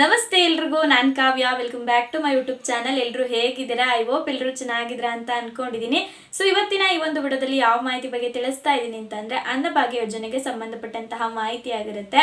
ನಮಸ್ತೆ ಎಲ್ರಿಗೂ, ನಾನು Kavya. Welcome back to my YouTube channel ಎಲ್ಲರೂ ಹೇಗಿದ್ದೀರಾ? ಐ ಹೋಪ್ ಎಲ್ಲರೂ ಚೆನ್ನಾಗಿದ್ದೀರಾ ಅಂತ ಅನ್ಕೊಂಡಿದ್ದೀನಿ ಸೊ ಇವತ್ತಿನ ಈ ಒಂದು ವಿಡಿಯೋದಲ್ಲಿ ಯಾವ ಮಾಹಿತಿ ಬಗ್ಗೆ ತಿಳಿಸ್ತಾ ಇದ್ದೀನಿ ಅಂತಂದ್ರೆ, ಅನ್ನಭಾಗ್ಯ ಯೋಜನೆಗೆ ಸಂಬಂಧಪಟ್ಟಂತಹ ಮಾಹಿತಿ ಆಗಿರುತ್ತೆ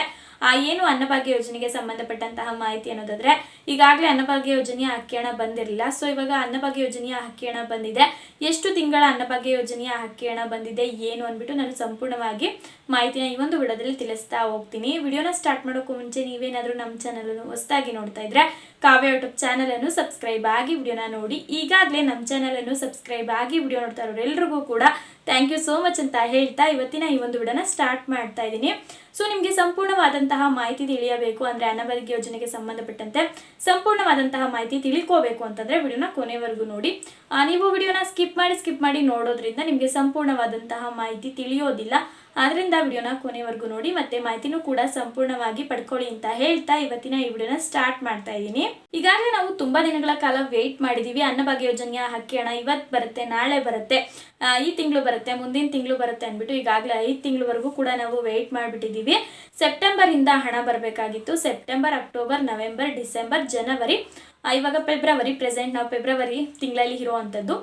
ಏನು ಅನ್ನಭಾಗ್ಯ ಯೋಜನೆಗೆ ಸಂಬಂಧಪಟ್ಟಂತಹ ಮಾಹಿತಿ ಅನ್ನೋದಾದ್ರೆ, ಈಗಾಗಲೇ ಅನ್ನಭಾಗ್ಯ ಯೋಜನೆಯ ಅಕ್ಕಿ ಬಂದಿರಲಿಲ್ಲ. ಸೊ ಇವಾಗ ಅನ್ನಭಾಗ್ಯ ಯೋಜನೆಯ ಅಕ್ಕಿ ಬಂದಿದೆ. ಎಷ್ಟು ತಿಂಗಳ ಅನ್ನಭಾಗ್ಯ ಯೋಜನೆಯ ಅಕ್ಕಿ ಬಂದಿದೆ, ಏನು ಅಂದ್ಬಿಟ್ಟು ನಾನು ಸಂಪೂರ್ಣವಾಗಿ ಮಾಹಿತಿನ ಈ ಒಂದು ವಿಡಿಯೋದಲ್ಲಿ ತಿಳಿಸ್ತಾ ಹೋಗ್ತೀನಿ. ವಿಡಿಯೋನ ಸ್ಟಾರ್ಟ್ ಮಾಡೋಕ್ಕೂ ಮುಂಚೆ ನೀವೇನಾದರೂ ನಮ್ಮ ಚಾನಲ್ ಅನ್ನು ಹೊಸದಾಗಿ ನೋಡ್ತಾ ಇದ್ರೆ, ಕಾವ್ಯ ಯೂಟ್ಯೂಬ್ ಚಾನಲ್ ಅನ್ನು ಸಬ್ಸ್ಕ್ರೈಬ್ ಆಗಿ ವಿಡಿಯೋನ ನೋಡಿ. ಈಗಾಗಲೇ ನಮ್ಮ ಚಾನಲ್ ಅನ್ನು ಸಬ್ಸ್ಕ್ರೈಬ್ ಆಗಿ ವಿಡಿಯೋ ನೋಡ್ತಾ ಇರೋರು ಎಲ್ರಿಗೂ ಕೂಡ ಥ್ಯಾಂಕ್ ಯು ಸೋ ಮಚ್ ಅಂತ ಹೇಳ್ತಾ ಇವತ್ತಿನ ಈ ಒಂದು ವಿಡೋನ ಸ್ಟಾರ್ಟ್ ಮಾಡ್ತಾ ಇದ್ದೀನಿ. ಸೊ ನಿಮಗೆ ಸಂಪೂರ್ಣವಾದಂತಹ ಮಾಹಿತಿ ತಿಳಿಯಬೇಕು ಅಂದರೆ ಅನ್ನಭಾಗ್ಯ ಯೋಜನೆಗೆ ಸಂಬಂಧಪಟ್ಟಂತೆ ಸಂಪೂರ್ಣವಾದಂತಹ ಮಾಹಿತಿ ತಿಳ್ಕೋಬೇಕು ಅಂತಂದರೆ ವಿಡಿಯೋನ ಕೊನೆವರೆಗೂ ನೋಡಿ. ನೀವು ವಿಡಿಯೋನ ಸ್ಕಿಪ್ ಮಾಡಿ ಸ್ಕಿಪ್ ಮಾಡಿ ನೋಡೋದ್ರಿಂದ ನಿಮಗೆ ಸಂಪೂರ್ಣವಾದಂತಹ ಮಾಹಿತಿ ತಿಳಿಯೋದಿಲ್ಲ. ಆದ್ದರಿಂದ ವಿಡಿಯೋನ ಕೊನೆವರೆಗೂ ನೋಡಿ, ಮತ್ತೆ ಮಾಹಿತಿನೂ ಕೂಡ ಸಂಪೂರ್ಣವಾಗಿ ಪಡ್ಕೊಳ್ಳಿ ಅಂತ ಹೇಳ್ತಾ ಇವತ್ತಿನ ಈ ವಿಡಿಯೋನ ಸ್ಟಾರ್ಟ್ ಮಾಡ್ತಾ ಇದ್ದೀನಿ. ಈಗಾಗಲೇ ನಾವು ತುಂಬಾ ದಿನಗಳ ಕಾಲ ವೇಟ್ ಮಾಡಿದೀವಿ. ಅನ್ನಭಾಗ್ಯ ಯೋಜನೆಯ ಹಕ್ಕಿ ಹಣ ಇವತ್ತು ಬರುತ್ತೆ, ನಾಳೆ ಬರುತ್ತೆ. ಈ ತಿಂಗಳು ಬರುತ್ತೆ. ಮುಂದಿನ ತಿಂಗಳು ಬರುತ್ತೆ ಅಂದ್ಬಿಟ್ಟು ಈಗಾಗಲೇ ಐದು ತಿಂಗಳವರೆಗೂ ಕೂಡ ನಾವು ವೇಟ್ ಮಾಡಿಬಿಟ್ಟಿದ್ದೀವಿ. ಸೆಪ್ಟೆಂಬರ್ ಇಂದ ಹಣ ಬರಬೇಕಾಗಿತ್ತು. ಸೆಪ್ಟೆಂಬರ್, ಅಕ್ಟೋಬರ್, ನವೆಂಬರ್, ಡಿಸೆಂಬರ್, ಜನವರಿ ಇವಾಗ ಫೆಬ್ರವರಿ, ಪ್ರೆಸೆಂಟ್ ನಾವು ಫೆಬ್ರವರಿ ತಿಂಗಳಲ್ಲಿ ಇರುವಂಥದ್ದು.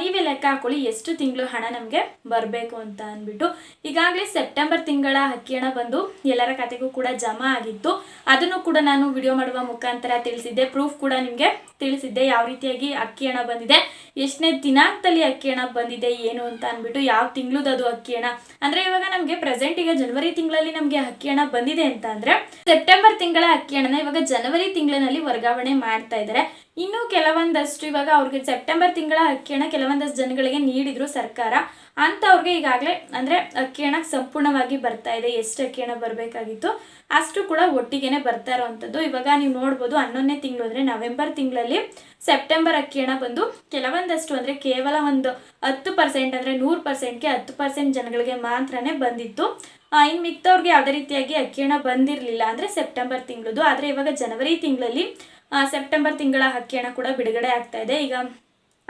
ನೀವೇ ಲೆಕ್ಕ ಹಾಕೊಳ್ಳಿ ಎಷ್ಟು ತಿಂಗಳು ಹಣ ನಮಗೆ ಬರಬೇಕು ಅಂತ ಅಂದ್ಬಿಟ್ಟು. ಈಗಾಗಲೇ ಸೆಪ್ಟೆಂಬರ್ ತಿಂಗಳ ಅಕ್ಕಿ ಹಣ ಬಂದು ಎಲ್ಲರ ಖಾತೆಗೂ ಕೂಡ ಜಮಾ ಆಗಿತ್ತು. ಅದನ್ನು ಕೂಡ ನಾನು ವಿಡಿಯೋ ಮಾಡುವ ಮುಖಾಂತರ ತಿಳಿಸಿದ್ದೆ. ಪ್ರೂಫ್ ಕೂಡ ನಿಮಗೆ ತಿಳಿಸಿದ್ದೆ. ಯಾವ ರೀತಿಯಾಗಿ ಅಕ್ಕಿ ಹಣ ಬಂದಿದೆ, ಎಷ್ಟನೇ ದಿನಾಂಕದಲ್ಲಿ ಅಕ್ಕಿ ಹಣ ಬಂದಿದೆ, ಏನು ಅಂತ ಅಂದ್ಬಿಟ್ಟು ಯಾವ ತಿಂಗಳದ್ದು ಅಕ್ಕಿ ಹಣ ಅಂದ್ರೆ ಇವಾಗ ನಮಗೆ ಪ್ರೆಸೆಂಟ್ ಈಗ ಜನವರಿ ತಿಂಗಳಲ್ಲಿ ನಮಗೆ ಅಕ್ಕಿ ಹಣ ಬಂದಿದೆ ಅಂತ ಅಂದ್ರೆ ಸೆಪ್ಟೆಂಬರ್ ತಿಂಗಳ ಅಕ್ಕಿ ಹಣನ ಇವಾಗ ಜನವರಿ ತಿಂಗಳಲ್ಲಿ ವರ್ಗಾವಣೆ ಮಾಡ್ತಾ ಇದ್ದಾರೆ ಇನ್ನು ಕೆಲವೊಂದಷ್ಟು ಇವಾಗ ಅವ್ರಿಗೆ ಸೆಪ್ಟೆಂಬರ್ ತಿಂಗಳ ಅಕ್ಕಿ ಹಣ ಕೆಲವೊಂದಷ್ಟು ಜನಗಳಿಗೆ ನೀಡಿದ್ರು ಸರ್ಕಾರ. ಅಂಥವ್ರಿಗೆ ಈಗಾಗಲೇ ಅಂದರೆ ಅಕ್ಕಿ ಹಣ ಸಂಪೂರ್ಣವಾಗಿ ಬರ್ತಾ ಇದೆ. ಎಷ್ಟು ಅಕ್ಕಿ ಹಣ ಬರಬೇಕಾಗಿತ್ತು ಅಷ್ಟು ಕೂಡ ಒಟ್ಟಿಗೆನೆ ಬರ್ತಾ ಇರೋವಂಥದ್ದು ಇವಾಗ ನೀವು ನೋಡ್ಬೋದು ಹನ್ನೊಂದನೇ ತಿಂಗಳು ಅಂದರೆ ನವೆಂಬರ್ ತಿಂಗಳಲ್ಲಿ ಸೆಪ್ಟೆಂಬರ್ ಅಕ್ಕಿ ಹಣ ಬಂದು ಕೆಲವೊಂದಷ್ಟು ಅಂದರೆ ಕೇವಲ ಒಂದು ಹತ್ತು ಪರ್ಸೆಂಟ್ ಅಂದರೆ ನೂರು ಪರ್ಸೆಂಟ್ಗೆ ಹತ್ತು ಪರ್ಸೆಂಟ್ ಜನಗಳಿಗೆ ಮಾತ್ರನೇ ಬಂದಿತ್ತು. ಇನ್ನು ಮಿಕ್ತವ್ರಿಗೆ ಯಾವುದೇ ರೀತಿಯಾಗಿ ಅಕ್ಕಿ ಹಣ ಬಂದಿರಲಿಲ್ಲ ಅಂದರೆ ಸೆಪ್ಟೆಂಬರ್ ತಿಂಗಳದು. ಆದರೆ ಇವಾಗ ಜನವರಿ ತಿಂಗಳಲ್ಲಿ ಸೆಪ್ಟೆಂಬರ್ ತಿಂಗಳ ಅಕ್ಕಿ ಹಣ ಕೂಡ ಬಿಡುಗಡೆ ಆಗ್ತಾ ಇದೆ. ಈಗ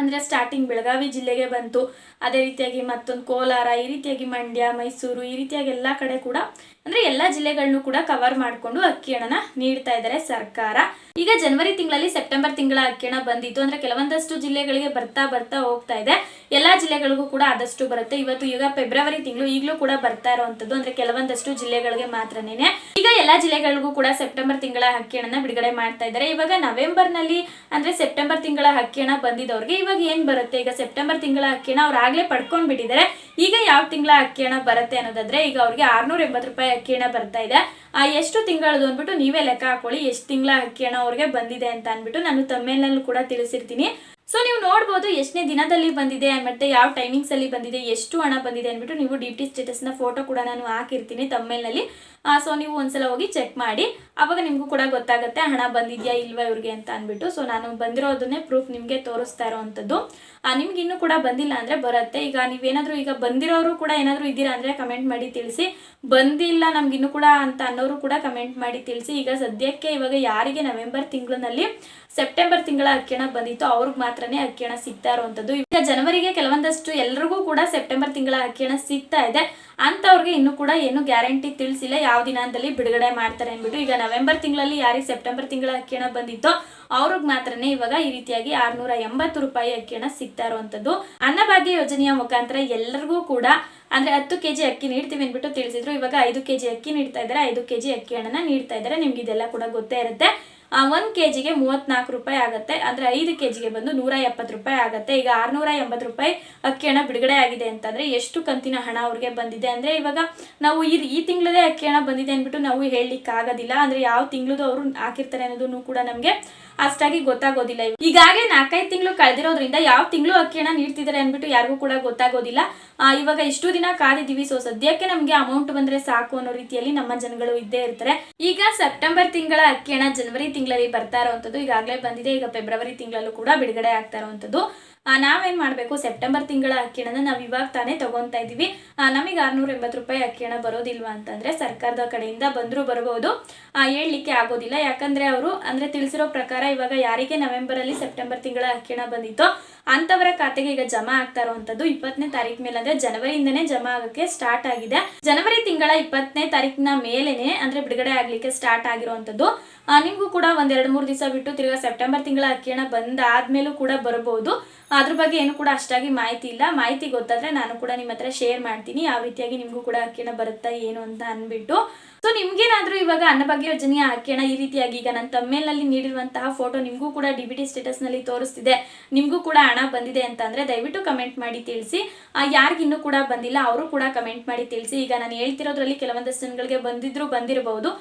ಅಂದರೆ ಸ್ಟಾರ್ಟಿಂಗ್ ಬೆಳಗಾವಿ ಜಿಲ್ಲೆಗೆ ಬಂತು. ಅದೇ ರೀತಿಯಾಗಿ ಮತ್ತೊಂದು ಕೋಲಾರ, ಈ ರೀತಿಯಾಗಿ ಮಂಡ್ಯ, ಮೈಸೂರು, ಈ ರೀತಿಯಾಗಿ ಎಲ್ಲ ಕಡೆ ಕೂಡ ಅಂದರೆ ಎಲ್ಲ ಜಿಲ್ಲೆಗಳನ್ನು ಕೂಡ ಕವರ್ ಮಾಡಿಕೊಂಡು ಅಕ್ಕಿ ಹಣನ ನೀಡ್ತಾ ಇದ್ದಾರೆ ಸರ್ಕಾರ. ಈಗ ಜನವರಿ ತಿಂಗಳಲ್ಲಿ ಸೆಪ್ಟೆಂಬರ್ ತಿಂಗಳ ಅಕ್ಕಿ ಹಣ ಬಂದಿತ್ತು. ಅಂದರೆ ಕೆಲವೊಂದಷ್ಟು ಜಿಲ್ಲೆಗಳಿಗೆ ಬರ್ತಾ ಬರ್ತಾ ಹೋಗ್ತಾ ಇದೆ. ಎಲ್ಲ ಜಿಲ್ಲೆಗಳಿಗೂ ಕೂಡ ಆದಷ್ಟು ಬರುತ್ತೆ. ಇವತ್ತು ಈಗ ಫೆಬ್ರವರಿ ತಿಂಗಳು ಈಗಲೂ ಕೂಡ ಬರ್ತಾ ಇರುವಂಥದ್ದು ಅಂದರೆ ಕೆಲವೊಂದಷ್ಟು ಜಿಲ್ಲೆಗಳಿಗೆ ಮಾತ್ರನೇ ಈಗ ಎಲ್ಲ ಜಿಲ್ಲೆಗಳಿಗೂ ಕೂಡ ಸೆಪ್ಟೆಂಬರ್ ತಿಂಗಳ ಅಕ್ಕಿ ಹಣನ ಬಿಡುಗಡೆ ಮಾಡ್ತಾ ಇದ್ದಾರೆ ಇವಾಗ ನವೆಂಬರ್ನಲ್ಲಿ ಅಂದರೆ ಸೆಪ್ಟೆಂಬರ್ ತಿಂಗಳ ಅಕ್ಕಿ ಹಣ ಬಂದಿದ್ದವ್ರಿಗೆ ಇವಾಗ ಏನು ಬರುತ್ತೆ? ಈಗ ಸೆಪ್ಟೆಂಬರ್ ತಿಂಗಳ ಅಕ್ಕಿ ಹಣ ಅವ್ರು ಆಗಲೇ ಪಡ್ಕೊಂಡು ಬಿಟ್ಟಿದ್ದಾರೆ. ಈಗ ಯಾವ ತಿಂಗಳ ಅಕ್ಕಿ ಹಣ ಬರುತ್ತೆ ಅನ್ನೋದಾದ್ರೆ ಈಗ ಅವ್ರಿಗೆ ಆರ್ನೂರ ಎಂಬತ್ತು ರೂಪಾಯಿ ಅಕ್ಕಿ ಹಣ ಬರ್ತಾ ಇದೆ. ಆ, ಎಷ್ಟು ತಿಂಗಳದು ಅಂದ್ಬಿಟ್ಟು ನೀವೇ ಲೆಕ್ಕ ಹಾಕೊಳ್ಳಿ. ಎಷ್ಟು ತಿಂಗಳ ಅಕ್ಕಿ ಹಣ ಅವ್ರಿಗೆ ಬಂದಿದೆ ಅಂತ ಅಂದ್ಬಿಟ್ಟು ನಾನು ತಮ್ಮೇಲಲ್ಲೂ ಕೂಡ ತಿಳಿಸಿರ್ತೀನಿ. ಸೊ ನೀವು ನೋಡ್ಬೋದು ಎಷ್ಟನೇ ದಿನದಲ್ಲಿ ಬಂದಿದೆ ಮತ್ತೆ ಯಾವ ಟೈಮಿಂಗ್ಸ್ ಅಲ್ಲಿ ಬಂದಿದೆ, ಎಷ್ಟು ಹಣ ಬಂದಿದೆ ಅಂದ್ಬಿಟ್ಟು ನೀವು ಡಿ ಟಿ ಸ್ಟೇಟಸ್ನ ಫೋಟೋ ಕೂಡ ನಾನು ಹಾಕಿರ್ತೀನಿ ತಮ್ಮೇಲ್ನಲ್ಲಿ ಸೊ ನೀವು ಒಂದ್ಸಲ ಹೋಗಿ ಚೆಕ್ ಮಾಡಿ. ಅವಾಗ ನಿಮಗೂ ಕೂಡ ಗೊತ್ತಾಗುತ್ತೆ, ಹಣ ಬಂದಿದೆಯಾ ಇಲ್ವಾ ಇವ್ರಿಗೆ ಅಂತ ಅಂದ್ಬಿಟ್ಟು. ಸೊ ನಾನು ಬಂದಿರೋದನ್ನೇ ಪ್ರೂಫ್ ನಿಮಗೆ ತೋರಿಸ್ತಾ ಇರೋವಂಥದ್ದು. ನಿಮ್ಗೆ ಇನ್ನೂ ಕೂಡ ಬಂದಿಲ್ಲ ಅಂದರೆ ಬರುತ್ತೆ. ಈಗ ನೀವೇನಾದರೂ ಈಗ ಬಂದಿರೋರು ಕೂಡ ಏನಾದರೂ ಇದ್ದೀರಾ ಅಂದರೆ ಕಮೆಂಟ್ ಮಾಡಿ ತಿಳಿಸಿ. ಬಂದಿಲ್ಲ ನಮ್ಗೆ ಇನ್ನೂ ಕೂಡ ಅಂತ ಅನ್ನೋರು ಕೂಡ ಕಮೆಂಟ್ ಮಾಡಿ ತಿಳಿಸಿ. ಈಗ ಸದ್ಯಕ್ಕೆ ಇವಾಗ ಯಾರಿಗೆ ನವೆಂಬರ್ ತಿಂಗಳಿನಲ್ಲಿ ಸೆಪ್ಟೆಂಬರ್ ತಿಂಗಳ ಅಕ್ಕಿ ಹಣ ಬಂದಿತ್ತು ಅವ್ರಿಗೆ ಮಾತ್ರನೇ ಅಕ್ಕಿ ಹಣ ಸಿಗ್ತಾ ಇರುವಂಥದ್ದು. ಈಗ ಜನವರಿಗೆ ಕೆಲವೊಂದಷ್ಟು ಎಲ್ರಿಗೂ ಕೂಡ ಸೆಪ್ಟೆಂಬರ್ ತಿಂಗಳ ಅಕ್ಕಿಣ ಸಿಗ್ತಾ ಇದೆ. ಅಂಥವ್ರಿಗೆ ಇನ್ನೂ ಕೂಡ ಏನು ಗ್ಯಾರಂಟಿ ತಿಳಿಸಿಲ್ಲ. ಯಾವ ದಿನದಲ್ಲಿ ಬಿಡುಗಡೆ ಮಾಡ್ತಾರೆ ಅಂದ್ಬಿಟ್ಟು ಈಗ ನವೆಂಬರ್ ತಿಂಗಳಲ್ಲಿ ಯಾರಿಗೆ ಸೆಪ್ಟೆಂಬರ್ ತಿಂಗಳ ಅಕ್ಕಿ ಬಂದಿತ್ತು ಬಂದಿತ್ತೋ ಅವ್ರಿಗೆ ಮಾತ್ರನೇ ಇವಾಗ ಈ ರೀತಿಯಾಗಿ ಆರ್ನೂರ ಎಂಬತ್ತು ರೂಪಾಯಿ ಅಕ್ಕಿ ಹಣ ಸಿಗ್ತಾ ಇರುವಂಥದ್ದು ಅನ್ನಭಾಗ್ಯ ಯೋಜನೆಯ ಮುಖಾಂತರ ಎಲ್ಲರಿಗೂ ಕೂಡ ಅಂದ್ರೆ ಹತ್ತು ಕೆಜಿ ಅಕ್ಕಿ ನೀಡ್ತೀವಿ ಅಂದ್ಬಿಟ್ಟು ತಿಳಿಸಿದ್ರು. ಇವಾಗ ಐದು ಕೆಜಿ ಅಕ್ಕಿ ನೀಡ್ತಾ ಇದ್ದಾರೆ. ಐದು ಕೆಜಿ ಅಕ್ಕಿ ಹಣನ ನೀಡ್ತಾ ಇದ್ದಾರೆ. ನಿಮ್ಗೆ ಇದೆಲ್ಲ ಕೂಡ ಗೊತ್ತೇ ಇರುತ್ತೆ. ಒಂದು ಕೆ ಜಿಗೆ ಮೂವತ್ನಾಲ್ಕು ರೂಪಾಯಿ ಆಗುತ್ತೆ. ಅಂದ್ರೆ ಐದು ಕೆ ಜಿಗೆ ಬಂದು ನೂರ ಎಪ್ಪತ್ತು ರೂಪಾಯಿ ಆಗುತ್ತೆ. ಈಗ ಆರ್ನೂರ ಎಂಬತ್ತು ರೂಪಾಯಿ ಅಕ್ಕಿ ಹಣ ಬಿಡುಗಡೆ ಆಗಿದೆ ಅಂತಂದ್ರೆ ಎಷ್ಟು ಕಂತಿನ ಹಣ ಅವ್ರಿಗೆ ಬಂದಿದೆ? ಅಂದ್ರೆ ಇವಾಗ ನಾವು ಈ ಈ ತಿಂಗಳದೇ ಅಕ್ಕಿ ಹಣ ಬಂದಿದೆ ಅಂದ್ಬಿಟ್ಟು ನಾವು ಹೇಳಲಿಕ್ಕೆ ಆಗೋದಿಲ್ಲ. ಅಂದ್ರೆ ಯಾವ ತಿಂಗಳದು ಅವರು ಹಾಕಿರ್ತಾರೆ ಅನ್ನೋದನ್ನು ಕೂಡ ನಮಗೆ ಅಷ್ಟಾಗಿ ಗೊತ್ತಾಗೋದಿಲ್ಲ. ಈಗಾಗಲೇ ನಾಲ್ಕೈದು ತಿಂಗಳು ಕಳೆದಿರೋದ್ರಿಂದ ಯಾವ ತಿಂಗಳು ಅಕ್ಕಿ ಹಣ ನೀಡ್ತಿದ್ದಾರೆ ಅಂದ್ಬಿಟ್ಟು ಯಾರಿಗೂ ಕೂಡ ಗೊತ್ತಾಗೋದಿಲ್ಲ. ಇವಾಗ ಇಷ್ಟು ದಿನ ಕಾದಿದ್ದೀವಿ. ಸೊ ಸದ್ಯಕ್ಕೆ ನಮಗೆ ಅಮೌಂಟ್ ಬಂದ್ರೆ ಸಾಕು ಅನ್ನೋ ರೀತಿಯಲ್ಲಿ ನಮ್ಮ ಜನಗಳು ಇದ್ದೇ ಇರ್ತಾರೆ. ಈಗ ಸೆಪ್ಟೆಂಬರ್ ತಿಂಗಳ ಅಕ್ಕಿ ಜನವರಿ ತಿಂಗಳಲ್ಲಿ ಬರ್ತಾ ಇರುವಂತದ್ದು ಈಗಾಗಲೇ ಬಂದಿದೆ. ಈಗ ಫೆಬ್ರವರಿ ತಿಂಗಳಲ್ಲೂ ಕೂಡ ಬಿಡುಗಡೆ ಆಗ್ತಾ ಇರುವಂತದ್ದು ನಾವೇನ್ ಮಾಡಬೇಕು? ಸೆಪ್ಟೆಂಬರ್ ತಿಂಗಳ ಅಕ್ಕಿ ಹಣನ ನಾವು ಇವಾಗ ತಾನೇ ತೊಗೊತಾ ಇದೀವಿ. ಆ, ನಮಗೆ ಆರ್ನೂರ ಎಂಬತ್ತು ರೂಪಾಯಿ ಅಕ್ಕಿ ಹಣ ಬರೋದಿಲ್ವಾ ಅಂತಂದ್ರೆ ಸರ್ಕಾರದ ಕಡೆಯಿಂದ ಬಂದರೂ ಬರಬಹುದು. ಹೇಳಲಿಕ್ಕೆ ಆಗೋದಿಲ್ಲ. ಯಾಕಂದ್ರೆ ಅವರು ಅಂದ್ರೆ ತಿಳಿಸಿರೋ ಪ್ರಕಾರ ಇವಾಗ ಯಾರಿಗೆ ನವೆಂಬರ್ ಅಲ್ಲಿ ಸೆಪ್ಟೆಂಬರ್ ತಿಂಗಳ ಅಕ್ಕಿ ಹಣ ಬಂದಿತ್ತೋ ಅಂತವರ ಖಾತೆಗೆ ಈಗ ಜಮಾ ಆಗ್ತಾ ಇರುವಂತದ್ದು ಇಪ್ಪತ್ತನೇ ತಾರೀಕು ಮೇಲೆ. ಅಂದ್ರೆ ಜನವರಿಯಿಂದನೇ ಜಮಾ ಆಗಕ್ಕೆ ಸ್ಟಾರ್ಟ್ ಆಗಿದೆ. ಜನವರಿ ತಿಂಗಳ ಇಪ್ಪತ್ತನೇ ತಾರೀಕಿನ ಮೇಲೆನೆ ಅಂದ್ರೆ ಬಿಡುಗಡೆ ಆಗ್ಲಿಕ್ಕೆ ಸ್ಟಾರ್ಟ್ ಆಗಿರುವಂತದ್ದು ನಿಮಗೂ ಕೂಡ ಒಂದೆರಡು ಮೂರು ದಿವಸ ಬಿಟ್ಟು ತಿರ್ಗಾ ಸೆಪ್ಟೆಂಬರ್ ತಿಂಗಳ ಅಕ್ಕಿ ಹಣ ಬಂದಾದ್ಮೇಲೂ ಕೂಡ ಬರ್ಬೋದು ಅದ್ರ ಬಗ್ಗೆ ಏನು ಕೂಡ ಅಷ್ಟಾಗಿ ಮಾಹಿತಿ ಇಲ್ಲ. ಮಾಹಿತಿ ಗೊತ್ತಾದ್ರೆ ನಾನು ಕೂಡ ನಿಮ್ಮ ಹತ್ರ ಶೇರ್ ಮಾಡ್ತೀನಿ. ಯಾವ ರೀತಿಯಾಗಿ ನಿಮಗೂ ಕೂಡ ಅಕ್ಕಿಣ ಬರುತ್ತಾ, ಏನು ಅಂತ ಅಂದ್ಬಿಟ್ಟು. ಸೊ ನಿಮ್ಗೇನಾದ್ರೂ ಇವಾಗ ಅನ್ನಭಾಗ್ಯ ಯೋಜನೆಯ ಅಕ್ಕಿಣ ಈ ರೀತಿಯಾಗಿ ಈಗ ನನ್ನ ತಮ್ಮೇಲ್ನಲ್ಲಿ ನೀಡಿರುವಂತಹ ಫೋಟೋ ನಿಮಗೂ ಕೂಡ ಡಿ ಬಿ ಟಿ ಸ್ಟೇಟಸ್ನಲ್ಲಿ ತೋರಿಸ್ತಿದೆ. ನಿಮಗೂ ಕೂಡ ಹಣ ಬಂದಿದೆ ಅಂತ ಅಂದ್ರೆ ದಯವಿಟ್ಟು ಕಮೆಂಟ್ ಮಾಡಿ ತಿಳಿಸಿ. ಯಾರಿಗಿನ್ನೂ ಕೂಡ ಬಂದಿಲ್ಲ, ಅವರು ಕೂಡ ಕಮೆಂಟ್ ಮಾಡಿ ತಿಳಿಸಿ. ಈಗ ನಾನು ಹೇಳ್ತಿರೋದ್ರಲ್ಲಿ ಕೆಲವೊಂದಷ್ಟು ಜನಗಳಿಗೆ ಬಂದಿದ್ರು ಬಂದಿರಬಹುದು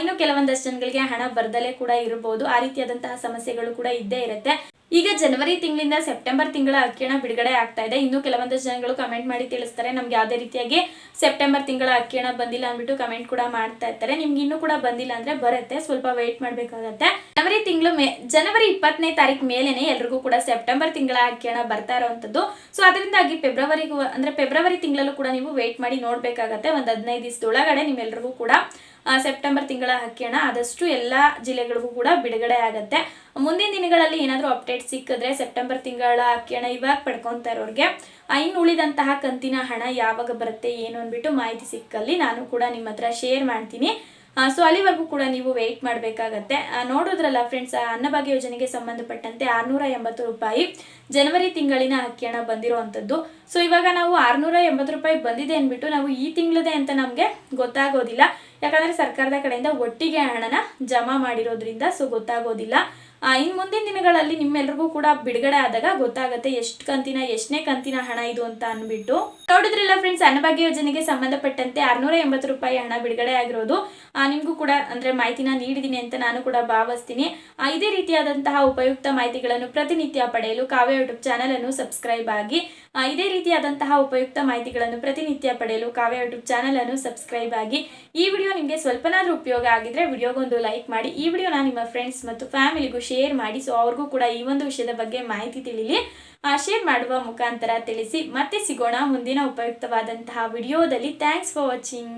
ಇನ್ನು ಕೆಲವೊಂದಷ್ಟು ಜನಗಳಿಗೆ ಹಣ ಬರ್ದಲೇ ಕೂಡ ಇರಬಹುದು ಆ ರೀತಿಯಾದಂತಹ ಸಮಸ್ಯೆಗಳು ಕೂಡ ಇದ್ದೇ ಇರುತ್ತೆ. ಈಗ ಜನವರಿ ತಿಂಗಳಿಂದ ಸೆಪ್ಟೆಂಬರ್ ತಿಂಗಳ ಅಕ್ಕಿಯನ್ನ ಬಿಡುಗಡೆ ಆಗ್ತಾ ಇದೆ. ಇನ್ನು ಕೆಲವೊಂದು ಜನಗಳು ಕಮೆಂಟ್ ಮಾಡಿ ತಿಳಿಸ್ತಾರೆ. ನಮ್ಗೆ ಯಾವುದೇ ರೀತಿಯಾಗಿ ಸೆಪ್ಟೆಂಬರ್ ತಿಂಗಳ ಅಕ್ಕಿಯನ್ನ ಬಂದಿಲ್ಲ ಅಂದ್ಬಿಟ್ಟು ಕಮೆಂಟ್ ಕೂಡ ಮಾಡ್ತಾ ಇರ್ತಾರೆ. ನಿಮ್ಗೆ ಇನ್ನೂ ಕೂಡ ಬಂದಿಲ್ಲ ಅಂದ್ರೆ ಬರುತ್ತೆ. ಸ್ವಲ್ಪ ವೆಯ್ಟ್ ಮಾಡಬೇಕಾಗತ್ತೆ. ಜನವರಿ ತಿಂಗಳು ಜನವರಿ ಇಪ್ಪತ್ತನೇ ತಾರೀಕು ಮೇಲೇನೆ ಎಲ್ರಿಗೂ ಕೂಡ ಸೆಪ್ಟೆಂಬರ್ ತಿಂಗಳ ಅಕ್ಕಿಯನ್ನ ಬರ್ತಾ ಇರೋವಂಥದ್ದು ಸೊ ಅದರಿಂದಾಗಿ ಫೆಬ್ರವರಿಗೂ, ಅಂದ್ರೆ ಫೆಬ್ರವರಿ ತಿಂಗಳಲ್ಲೂ ಕೂಡ ನೀವು ವೆಯ್ಟ್ ಮಾಡಿ ನೋಡ್ಬೇಕಾಗತ್ತೆ. ಒಂದು ಹದಿನೈದು ದಿವಸದೊಳಗಡೆ ನಿಮ್ಮೆಲ್ರಿಗೂ ಕೂಡ ಸೆಪ್ಟೆಂಬರ್ ತಿಂಗಳ ಹಕ್ಕಿಯಣ ಆದಷ್ಟು ಎಲ್ಲ ಜಿಲ್ಲೆಗಳಿಗೂ ಕೂಡ ಬಿಡುಗಡೆ ಆಗುತ್ತೆ. ಮುಂದಿನ ದಿನಗಳಲ್ಲಿ ಏನಾದರೂ ಅಪ್ಡೇಟ್ ಸಿಕ್ಕಿದ್ರೆ ಸೆಪ್ಟೆಂಬರ್ ತಿಂಗಳ ಅಕ್ಕಿ ಹಣ ಇವಾಗ ಪಡ್ಕೊತಾ ಇರೋರಿಗೆ. ಇನ್ನು ಉಳಿದಂತಹ ಕಂತಿನ ಹಣ ಯಾವಾಗ ಬರುತ್ತೆ ಏನು ಅಂದ್ಬಿಟ್ಟು ಮಾಹಿತಿ ಸಿಕ್ಕಲ್ಲಿ ನಾನು ಕೂಡ ನಿಮ್ಮ ಹತ್ರ ಶೇರ್ ಮಾಡ್ತೀನಿ. ಸೊ ಅಲ್ಲಿವರೆಗೂ ಕೂಡ ನೀವು ವೆಯ್ಟ್ ಮಾಡಬೇಕಾಗತ್ತೆ. ನೋಡೋದ್ರಲ್ಲ ಫ್ರೆಂಡ್ಸ್ ಅನ್ನಭಾಗ್ಯ ಯೋಜನೆಗೆ ಸಂಬಂಧಪಟ್ಟಂತೆ ಆರುನೂರ ಎಂಬತ್ತು ರೂಪಾಯಿ ಜನವರಿ ತಿಂಗಳಿನ ಅಕ್ಕಿ ಬಂದಿರುವಂಥದ್ದು ಸೊ ಇವಾಗ ನಾವು ಆರುನೂರ ಎಂಬತ್ತು ರೂಪಾಯಿ ಬಂದಿದೆ ಅಂದ್ಬಿಟ್ಟು ನಾವು ಈ ತಿಂಗಳದೇ ಅಂತ ನಮಗೆ ಗೊತ್ತಾಗೋದಿಲ್ಲ. ಯಾಕಂದರೆ ಸರ್ಕಾರದ ಕಡೆಯಿಂದ ಒಟ್ಟಿಗೆ ಹಣನ ಜಮಾ ಮಾಡಿರೋದ್ರಿಂದ ಸೊ ಗೊತ್ತಾಗೋದಿಲ್ಲ. ಇನ್ನು ಮುಂದಿನ ದಿನಗಳಲ್ಲಿ ನಿಮ್ಮೆಲ್ಲರಿಗೂ ಕೂಡ ಬಿಡುಗಡೆ ಆದಾಗ ಗೊತ್ತಾಗುತ್ತೆ ಎಷ್ಟು ಕಂತಿನ, ಎಷ್ಟನೇ ಕಂತಿನ ಹಣ ಇದು ಅಂತ ಅಂದ್ಬಿಟ್ಟು. ನೋಡಿದ್ರಲ್ಲ ಫ್ರೆಂಡ್ಸ್ ಅನ್ನಭಾಗ್ಯ ಯೋಜನೆಗೆ ಸಂಬಂಧಪಟ್ಟಂತೆ ಆರ್ನೂರ ಎಂಬತ್ತು ರೂಪಾಯಿ ಹಣ ಬಿಡುಗಡೆ ಆಗಿರೋದು. ನಿಮ್ಗೂ ಕೂಡ ಅಂದ್ರೆ ಮಾಹಿತಿನ ನೀಡಿದ್ದೀನಿ ಅಂತ ನಾನು ಕೂಡ ಭಾವಿಸ್ತೀನಿ. ಇದೇ ರೀತಿಯಾದಂತಹ ಉಪಯುಕ್ತ ಮಾಹಿತಿಗಳನ್ನು ಪ್ರತಿನಿತ್ಯ ಪಡೆಯಲು ಕಾವ್ಯ ಯೂಟ್ಯೂಬ್ ಚಾನಲ್ ಅನ್ನು ಸಬ್ಸ್ಕ್ರೈಬ್ ಆಗಿ. ಇದೇ ರೀತಿಯಾದಂತಹ ಉಪಯುಕ್ತ ಮಾಹಿತಿಗಳನ್ನು ಪ್ರತಿನಿತ್ಯ ಪಡೆಯಲು ಕಾವ್ಯ ಯೂಟ್ಯೂಬ್ ಚಾನಲ್ ಅನ್ನು ಸಬ್ಸ್ಕ್ರೈಬ್ ಆಗಿ. ಈ ವಿಡಿಯೋ ನಿಮಗೆ ಸ್ವಲ್ಪನಾದ್ರೂ ಉಪಯೋಗ ಆಗಿದ್ರೆ ವಿಡಿಯೋಗೊಂದು ಲೈಕ್ ಮಾಡಿ. ಈ ವಿಡಿಯೋನ ನಿಮ್ಮ ಫ್ರೆಂಡ್ಸ್ ಮತ್ತು ಫ್ಯಾಮಿಲಿಗೂ ಶೇರ್ ಮಾಡಿ. ಸೊ ಅವ್ರಿಗೂ ಕೂಡ ಈ ಒಂದು ವಿಷಯದ ಬಗ್ಗೆ ಮಾಹಿತಿ ತಿಳಿಲಿ. ಶೇರ್ ಮಾಡುವ ಮುಖಾಂತರ ತಿಳಿಸಿ. ಮತ್ತೆ ಸಿಗೋಣ ಮುಂದಿನ ಉಪಯುಕ್ತವಾದಂತಹ ವಿಡಿಯೋದಲ್ಲಿ. Thanks for watching